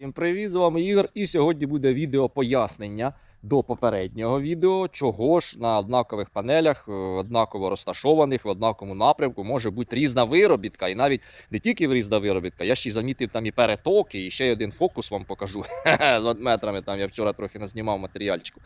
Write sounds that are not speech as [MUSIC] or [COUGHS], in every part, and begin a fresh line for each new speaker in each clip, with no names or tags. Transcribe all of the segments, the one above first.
Всім привіт, з вами Ігор. І сьогодні буде відео пояснення до попереднього відео, чого ж на однакових панелях, е, однаково розташованих в однаковому напрямку може бути різна виробітка. І навіть не тільки різна виробітка, я ще й замітив там і перетоки, і ще один фокус вам покажу [LAUGHS] з метрами Там я вчора трохи назнімав матеріальчику.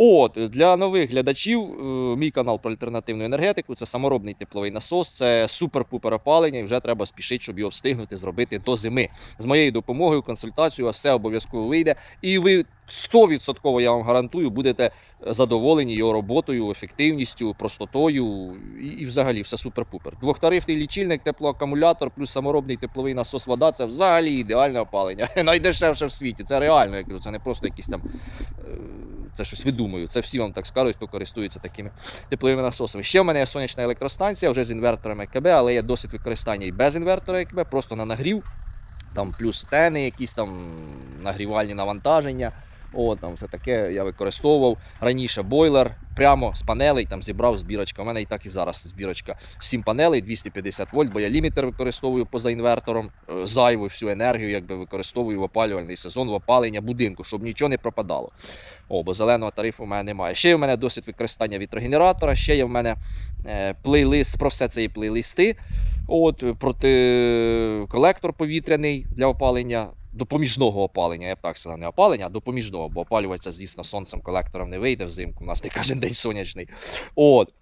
От для нових глядачів, е, мій канал про альтернативну енергетику. Це саморобний тепловий насос, це супер-пупер опалення, і вже треба спішити, щоб його встигнути зробити до зими. З моєю допомогою, консультацією, все обов'язково вийде. І ви 100% я вам гарантую, будете задоволені його роботою, ефективністю, простотою і, і взагалі все супер-пупер. Двохтарифний лічильник, теплоакумулятор, плюс саморобний тепловий насос вода це взагалі ідеальне опалення. [LAUGHS] Найдешевше в світі. Це реально, я кажу, це не просто якісь там. Це щось видумую. Це всі вам так скажуть, хто користується такими тепловими насосами. Ще в мене є сонячна електростанція вже з інверторами КБ, але є досвід використання і без інвертора КБ, просто на нагрів. Там плюс тени, якісь там нагрівальні навантаження. О, там все таке я використовував раніше бойлер прямо з панелей, там зібрав збірочка. У мене і так і зараз збірочка. 7 панелей, 250 вольт, бо я лімітер використовую поза інвертором, е, зайву всю енергію, якби використовую в опалювальний сезон, в опалення будинку, щоб нічого не пропадало. О, бо зеленого тарифу у мене немає. Ще є в мене досвід використання вітрогенератора, ще є в мене е, плейлист, про все це є плейлисти. От, е, проти колектор повітряний для опалення. Допоміжного опалення, я б так сказав, не опалення, а допоміжного, бо опалюватися, звісно, сонцем колектором не вийде взимку. У нас не кожен день сонячний. От.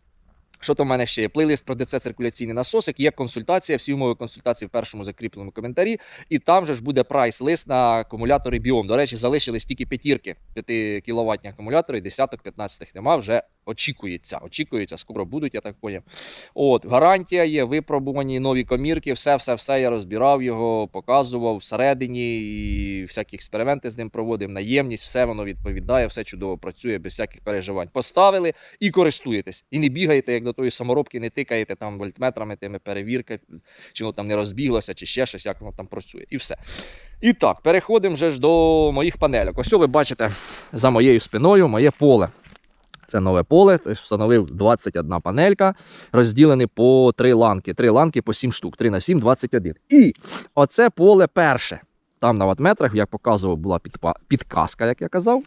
Що то в мене ще є? Плейлист про ДЦ циркуляційний насосик, є консультація, всі умови консультації в першому закріпленому коментарі. І там же ж буде прайс-лист на акумулятори Біом. До речі, залишились тільки п'ятірки 5 кіловатні акумулятори, десяток 15 нема, вже очікується. Очікується, скоро будуть, я так поняв. От, гарантія є, випробувані нові комірки, все, все, все. Я розбирав його, показував всередині, і всякі експерименти з ним проводив, наємність, все воно відповідає, все чудово працює без всяких переживань. Поставили і користуєтесь. І не бігаєте, як до тої саморобки, не тикаєте там вольтметрами, тими перевірки, чи воно там не розбіглося, чи ще щось, як воно там працює. І все. І так, переходимо вже ж до моїх панельок. Ось ви бачите за моєю спиною моє поле. Це нове поле, встановив 21 панелька, розділені по три ланки. Три ланки по 7 штук, 3 на 7, 21. І оце поле перше. Там на ватметрах, як показував, була підказка, як я казав.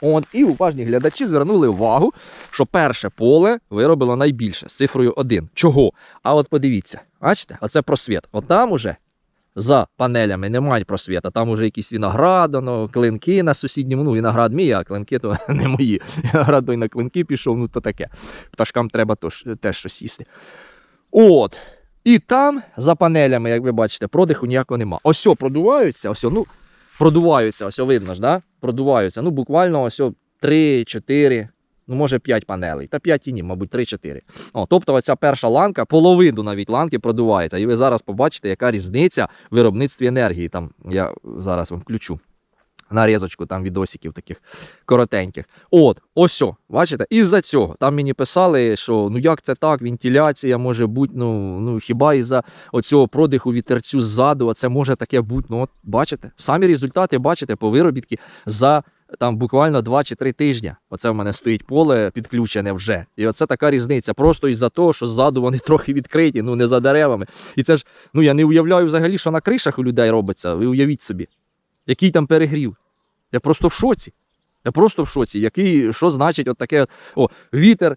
От, і уважні глядачі звернули увагу, що перше поле виробило найбільше з цифрою 1. Чого? А от подивіться, бачите, оце просвіт. От там уже за панелями немає просвіта. Там уже якісь виноград, воно, клинки на сусідньому. Ну, виноград мій, а клинки то [LAUGHS] не мої. Виноград той на клинки пішов, ну то таке. Пташкам треба тож, теж щось їсти. От. І там за панелями, як ви бачите, продиху ніякого нема. Ось продуваються, ось ну, продуваються, ось видно ж, да? продуваються. Ну, буквально ось 3, 4, ну може 5 панелей. Та 5 і ні, мабуть, 3-4. Тобто оця перша ланка, половину навіть ланки продувається. І ви зараз побачите, яка різниця в виробництві енергії. Там я зараз вам включу нарізочку там відосиків таких коротеньких. От, ось, о, бачите, із-за цього. Там мені писали, що ну як це так, вентиляція може бути, ну, ну хіба із-за оцього продиху вітерцю ззаду, а це може таке бути. Ну, от бачите, самі результати бачите по виробітки за там буквально 2 чи 3 тижні. Оце в мене стоїть поле підключене вже. І оце така різниця. Просто із-за того, що ззаду вони [LAUGHS] трохи відкриті, ну не за деревами. І це ж, ну я не уявляю взагалі, що на кришах у людей робиться. Ви уявіть собі, який там перегрів. Я просто в шоці. Я просто в шоці. Який, що значить от таке. О, вітер,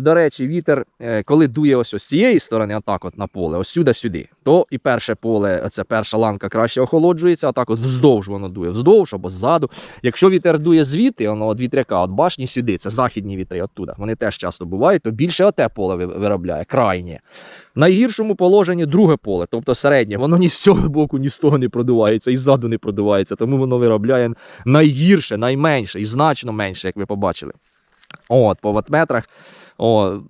до речі, вітер, е, коли дує ось з цієї сторони, отак от на поле, ось сюди-сюди, то і перше поле, це перша ланка краще охолоджується, а так от вздовж воно дує, вздовж або ззаду. Якщо вітер дує звідти, воно від вітряка, от башні сюди, це західні вітри оттуда, вони теж часто бувають, то більше оте поле виробляє, крайнє. В найгіршому положенні друге поле, тобто середнє, воно ні з цього боку, ні з того не продувається, і ззаду не продувається, тому воно виробляє найгірше, найменше і значно менше, як ви побачили. От, по ватметрах. О,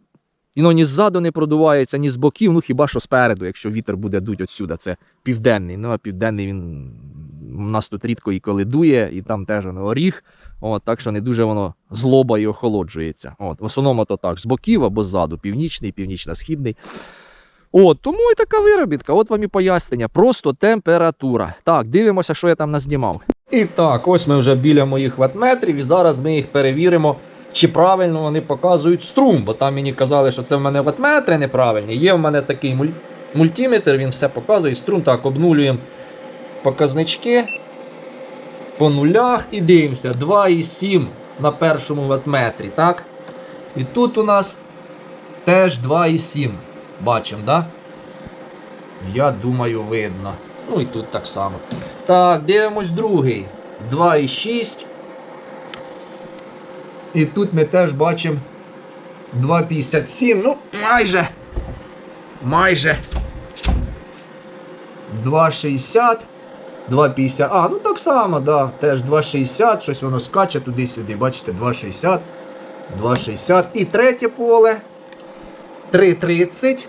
і ну, ні ззаду не продувається, ні з боків, ну хіба що спереду, якщо вітер буде дуть отсюди. Це південний. Ну, а південний він у нас тут рідко і коли дує, і там теж воно оріг. От, так що не дуже воно злоба і охолоджується. От, в основному то так, з боків або ззаду, північний, північно-східний. От, тому і така виробітка. От вам і пояснення. Просто температура. Так, дивимося, що я там назнімав. І так, ось ми вже біля моїх ватметрів, і зараз ми їх перевіримо, чи правильно вони показують струм. Бо там мені казали, що це в мене ватметри неправильні. Є в мене такий муль- мультиметр, він все показує. Струм так, обнулюємо показнички. по нулях і дивимося. 2,7 на першому ватметрі, так? І тут у нас теж 2,7. Бачимо? Да? Я думаю, видно. Ну і тут так само. Так, дивимось другий. 2,6. І тут ми теж бачимо 2,57. Ну, майже. Майже. 2,60. 2,50. А, ну так само, да. Теж 2,60. Щось воно скаче туди-сюди. Бачите, 2,60. 2,60. І третє поле. 3,30.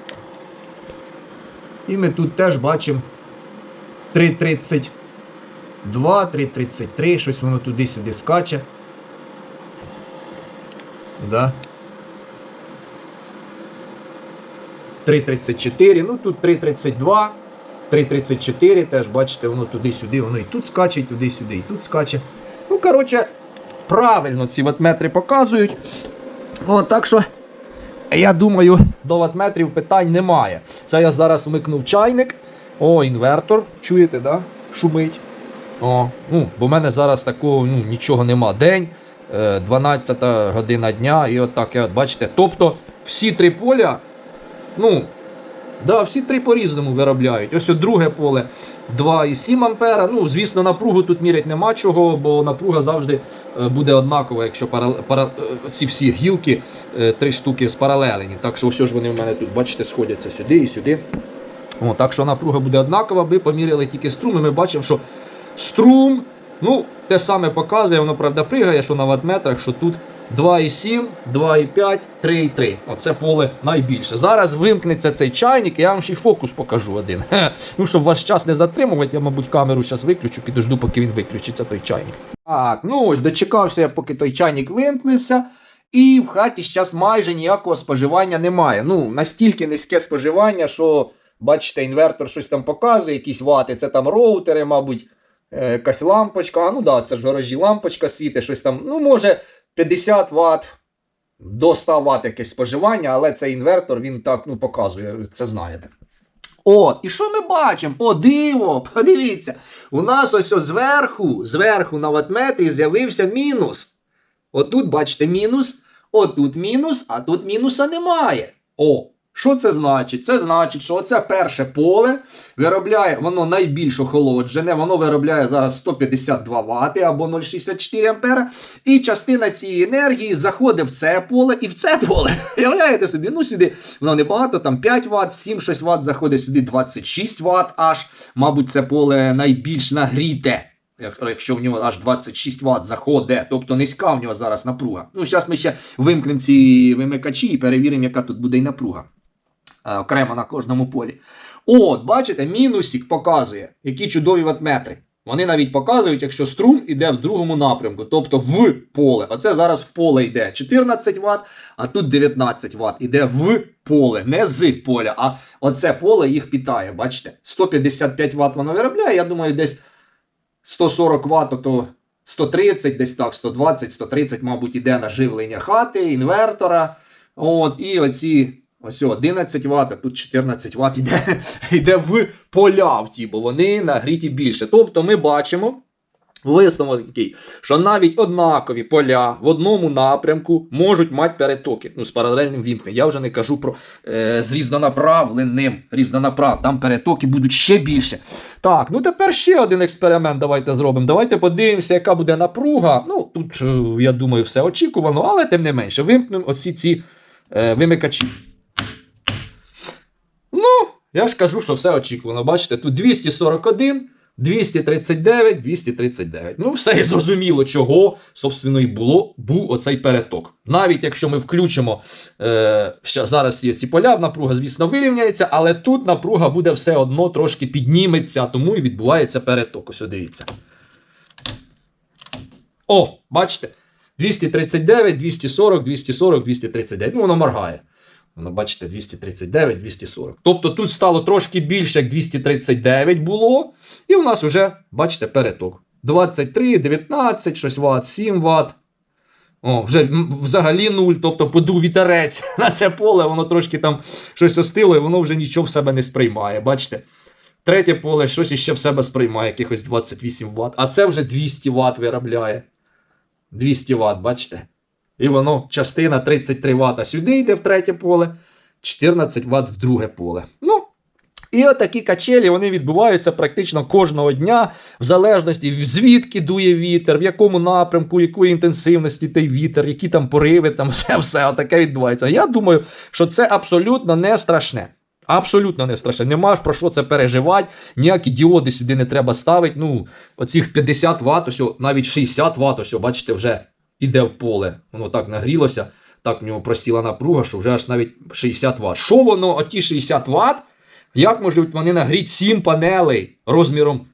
І ми тут теж бачимо 3,32, 3,33, щось воно туди-сюди скаче. Да. 3,34, ну тут 3,32, 3,34 теж, бачите, воно туди-сюди, воно і тут скаче, і туди-сюди, і тут скаче. Ну, коротше, правильно ці ватметри показують. О, так що, я думаю, до ватметрів питань немає. Це я зараз вмикнув чайник. О, інвертор. Чуєте, да? Шумить. О, ну, бо в мене зараз такого ну, нічого нема. День, 12 година дня, і от так, от, бачите. Тобто всі три поля, ну, да, всі три по-різному виробляють. Ось от друге поле 2,7 ампера. Ну, звісно, напругу тут міряти нема чого, бо напруга завжди е, буде однакова, якщо пара, пара, е, ці всі гілки, е, три штуки спаралелені. Так що ось ж вони в мене тут, бачите, сходяться сюди і сюди. О, так що напруга буде однакова, ми поміряли тільки струм, і ми бачимо, що струм, ну, те саме показує, воно правда пригає, що на ватметрах, що тут 2,7, 2,5, 3,3. Оце поле найбільше. Зараз вимкнеться цей чайник, і я вам ще й фокус покажу один. [LAUGHS] Ну, щоб ваш час не затримувати, я, мабуть, камеру зараз виключу, підожду, поки він виключиться, той чайник. Так, ну ось дочекався я, поки той чайник вимкнеться. І в хаті зараз майже ніякого споживання немає. Ну, настільки низьке споживання, що, бачите, інвертор щось там показує, якісь вати, це там роутери, мабуть, якась лампочка. А ну да, це ж в гаражі лампочка світить, щось там. Ну, може, 50 Вт до 100 Вт якесь споживання, але цей інвертор він так ну, показує, це знаєте. От, і що ми бачимо? О, диво, [LAUGHS] подивіться, у нас ось зверху, зверху на ватметрі з'явився мінус. Отут, бачите, мінус, отут мінус, а тут мінуса немає. О, що це значить? Це значить, що оце перше поле виробляє, воно найбільш охолоджене, воно виробляє зараз 152 Вт або 0,64 ампера. І частина цієї енергії заходить в це поле і в це поле. [LAUGHS] Уявляєте собі, ну сюди воно небагато, там 5 Вт, 7-6 Вт заходить сюди 26 Вт аж. Мабуть, це поле найбільш нагріте. Якщо в нього аж 26 Вт заходить, тобто низька в нього зараз напруга. Ну, зараз ми ще вимкнемо ці вимикачі і перевіримо, яка тут буде і напруга. Е, окремо на кожному полі. От, бачите, мінусик показує, які чудові ватметри. Вони навіть показують, якщо струм іде в другому напрямку, тобто в поле. Оце зараз в поле йде 14 Вт, а тут 19 Вт. Іде в поле, не з поля. А оце поле їх питає. Бачите? 155 Вт воно виробляє. Я думаю, десь 140 Вт, то 130, десь так, 120, 130, мабуть, іде на живлення хати, інвертора. От, і оці. Ось 11 Вт, а тут 14 Вт іде, [LAUGHS] йде в поля в ті, бо вони нагріті більше. Тобто ми бачимо висновок такий, що навіть однакові поля в одному напрямку можуть мати перетоки ну, з паралельним вімкненням. Я вже не кажу про е, з різнонаправленим. Різнонаправ, там перетоки будуть ще більше. Так, ну тепер ще один експеримент давайте зробимо. Давайте подивимося, яка буде напруга. Ну, тут, е, я думаю, все очікувано, але тим не менше, вимкнемо оці ці е, вимикачі. Я ж кажу, що все очікувано. Бачите, тут 241, 239, 239. Ну, все і зрозуміло, чого, собственно, і було, був оцей переток. Навіть якщо ми включимо е, зараз є ці поля, напруга, звісно, вирівняється, але тут напруга буде все одно трошки підніметься, тому і відбувається переток. Ось дивіться. О, бачите? 239, 240, 240, 239. Ну, воно моргає. Воно, бачите, 239, 240. Тобто тут стало трошки більше, як 239 було. І у нас вже, бачите, переток. 23, 19, щось Вт, 7 Вт. О, вже взагалі нуль, тобто подув вітерець [LAUGHS] на це поле, воно трошки там щось остило, і воно вже нічого в себе не сприймає. Бачите? Третє поле щось іще в себе сприймає, якихось 28 Вт. А це вже 200 Вт виробляє. 200 Вт, бачите? І воно частина 33 Вт сюди йде в третє поле, 14 Вт в друге поле. Ну, і отакі качелі вони відбуваються практично кожного дня, в залежності звідки дує вітер, в якому напрямку, якої інтенсивності той вітер, які там пориви, там [LAUGHS] все все отаке відбувається. Я думаю, що це абсолютно не страшне. Абсолютно не страшне. Нема ж про що це переживати. Ніякі діоди сюди не треба ставити. Ну, оцих 50 Вт, ось, навіть 60 Вт, ось, бачите, вже іде в поле. Воно так нагрілося, так в нього просіла напруга, що вже аж навіть 60 Вт. Що воно, оті 60 Вт? Як можуть вони нагріти 7 панелей розміром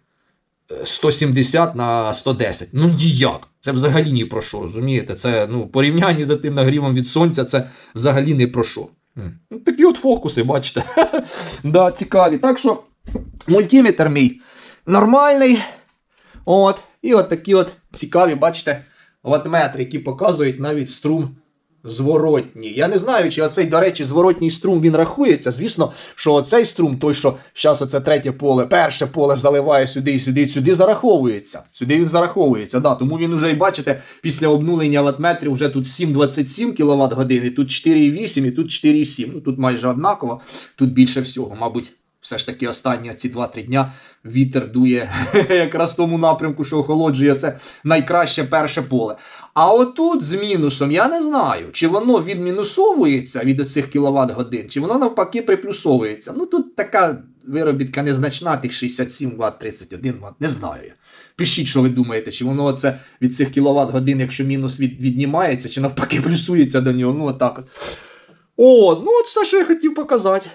е, 170 на 110? Ну ніяк. Це взагалі ні про що, розумієте? Це ну, порівняння з тим нагрівом від сонця, це взагалі не про що. Ну, такі от фокуси, бачите. [LAUGHS] да, цікаві. Так що мультиметр мій нормальний. От. І от такі от цікаві, бачите, ватметри, які показують навіть струм зворотній. Я не знаю, чи оцей, до речі, зворотній струм він рахується. Звісно, що оцей струм, той, що зараз оце третє поле, перше поле заливає сюди і сюди, сюди зараховується. Сюди він зараховується. Да, тому він уже, і бачите, після обнулення ватметрів вже тут 7,27 кВт години, тут 4,8 і тут 4,7. Ну тут майже однаково, тут більше всього, мабуть. Все ж таки останні ці 2-3 дня вітер дує [LAUGHS] якраз в тому напрямку, що охолоджує це найкраще перше поле. А отут з мінусом я не знаю, чи воно відмінусовується від оцих кіловат годин, чи воно навпаки приплюсовується. Ну тут така виробітка незначна, тих 67 Вт, 31 Вт, не знаю я. Пишіть, що ви думаєте, чи воно це від цих кіловат годин, якщо мінус від, віднімається, чи навпаки [LAUGHS] плюсується до нього. Ну, отак от. О, ну от все, що я хотів показати.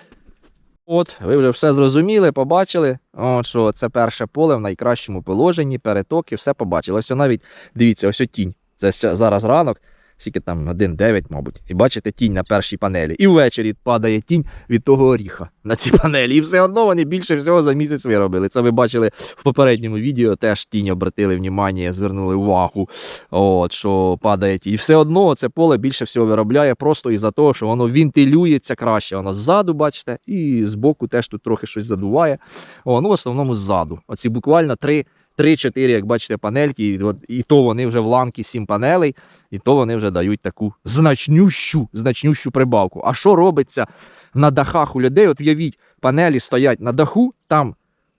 От, ви вже все зрозуміли, побачили. От що це перше поле в найкращому положенні, перетоки, все побачили. Ось навіть дивіться, ось тінь. Це ще зараз ранок, скільки там 1,9, мабуть. І бачите тінь на першій панелі. І ввечері падає тінь від того оріха на ці панелі. І все одно вони більше всього за місяць виробили. Це ви бачили в попередньому відео, теж тінь обратили внимання, звернули увагу, от, що падає тінь. І все одно це поле більше всього виробляє просто із-за того, що воно вентилюється краще. Воно ззаду, бачите, і збоку теж тут трохи щось задуває. О, ну в основному ззаду. Оці буквально три. 3-4, як бачите, панельки, і, от, і то вони вже в ланки 7 панелей, і то вони вже дають таку значнющу, значнющу прибавку. А що робиться на дахах у людей? От уявіть, панелі стоять на даху, там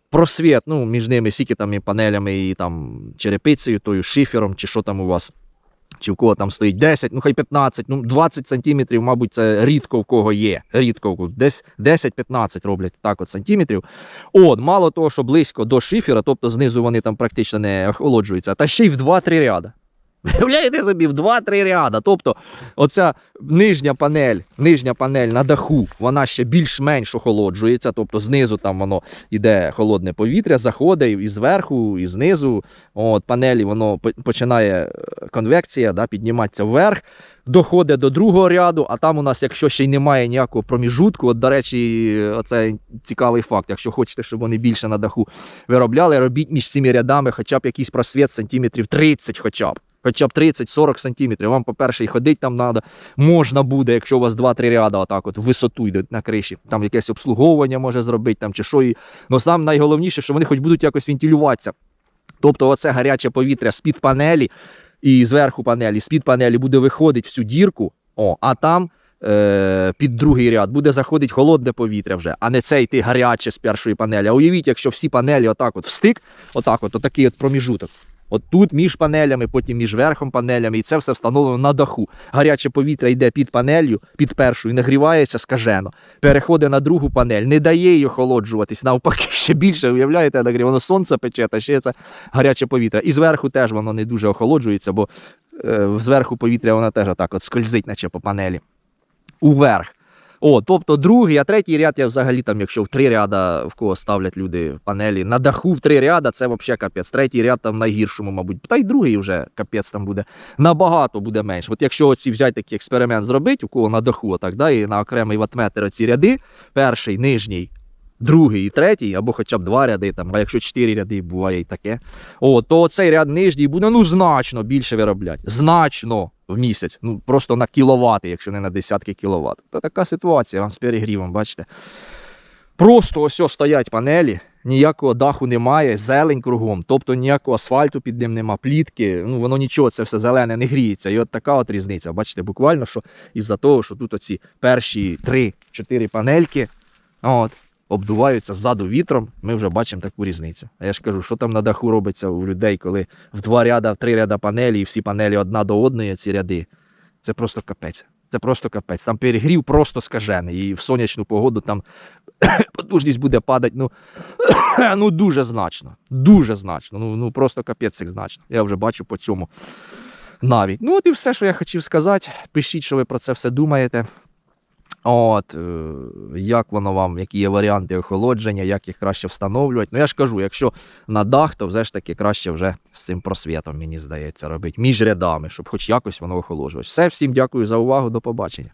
просвіт, ну, між ними, скільки там і панелями, і там черепицею, тою шифером, чи що там у вас. Чи в кого там стоїть 10, ну хай 15, ну 20 сантиметрів, мабуть, це рідко в кого є. Рідко десь 10-15 роблять так от сантиметрів. От, мало того, що близько до шифера, тобто знизу вони там практично не охолоджуються, та ще й в 2-3 ряда. Уявляєте собі, в 2-3 ряда. Тобто, оця нижня панель, нижня панель на даху, вона ще більш-менш охолоджується. Тобто знизу там воно йде холодне повітря, заходить і зверху, і знизу. От, панелі воно починає е, конвекція, да, підніматися вверх. Доходить до другого ряду, а там у нас, якщо ще й немає ніякого проміжутку, от, до речі, оце цікавий факт. Якщо хочете, щоб вони більше на даху виробляли, робіть між цими рядами хоча б якийсь просвіт сантиметрів 30 хоча б. Хоча б 30-40 сантиметрів. Вам, по-перше, і ходити там треба. Можна буде, якщо у вас 2-3 ряда отак от в висоту йдуть на криші. Там якесь обслуговування може зробити, там чи що. І... Ну сам найголовніше, що вони хоч будуть якось вентилюватися. Тобто, оце гаряче повітря з-під панелі і зверху панелі, з-під панелі буде виходити в цю дірку, о, а там е, під другий ряд буде заходити холодне повітря вже, а не це йти гаряче з першої панелі. А уявіть, якщо всі панелі отак от встик, отак от, отакий от проміжуток. От тут між панелями, потім між верхом панелями, і це все встановлено на даху. Гаряче повітря йде під панелью, під першу, і нагрівається скажено. Переходить на другу панель, не дає їй охолоджуватись. Навпаки, [LAUGHS] ще більше, уявляєте, нагрів, воно сонце пече, та ще це гаряче повітря. І зверху теж воно не дуже охолоджується, бо е, зверху повітря воно теж отак от скользить, наче по панелі. Уверх. О, тобто другий, а третій ряд я взагалі там, якщо в три ряда в кого ставлять люди в панелі, на даху в три ряда, це взагалі капець. Третій ряд там найгіршому, мабуть. Та й другий вже капець там буде. Набагато буде менше. От якщо оці взяти такий експеримент зробити, у кого на даху, отак, да, і на окремий ватметр ці ряди, перший, нижній, другий і третій, або хоча б два ряди, там, а якщо чотири ряди, буває і таке. О, то цей ряд нижній буде ну значно більше виробляти. Значно в місяць. Ну просто на кіловати, якщо не на десятки кіловат. Та така ситуація вам з перегрівом, бачите. Просто ось стоять панелі, ніякого даху немає, зелень кругом, тобто ніякого асфальту під ним нема, плітки, ну воно нічого, це все зелене не гріється. І от така от різниця. Бачите, буквально, що із-за того, що тут оці перші 3-4 панельки от, обдуваються ззаду вітром, ми вже бачимо таку різницю. А я ж кажу, що там на даху робиться у людей, коли в два ряда, в три ряда панелі, і всі панелі одна до одної, ці ряди. Це просто капець. Це просто капець. Там перегрів просто скажений. І в сонячну погоду там [COUGHS] потужність буде падати. Ну, [COUGHS] ну дуже значно. Дуже значно. Ну, ну просто капець як значно. Я вже бачу по цьому навіть. Ну, от і все, що я хотів сказати. Пишіть, що ви про це все думаєте. От, е, як воно вам, які є варіанти охолодження, як їх краще встановлювати. Ну, я ж кажу, якщо на дах, то все ж таки краще вже з цим просвітом, мені здається, робити між рядами, щоб хоч якось воно охолоджувалось. Все, всім дякую за увагу, до побачення.